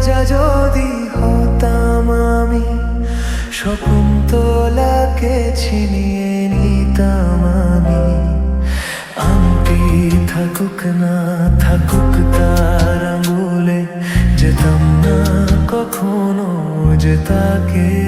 রাজা যদি হতাম আমি শকুন ছিনিয়ে নিতাম আমি। আমটি থাকুক না, থাকুক তার আঙুলে, যেতাম না কখনো যেতাকে তাকে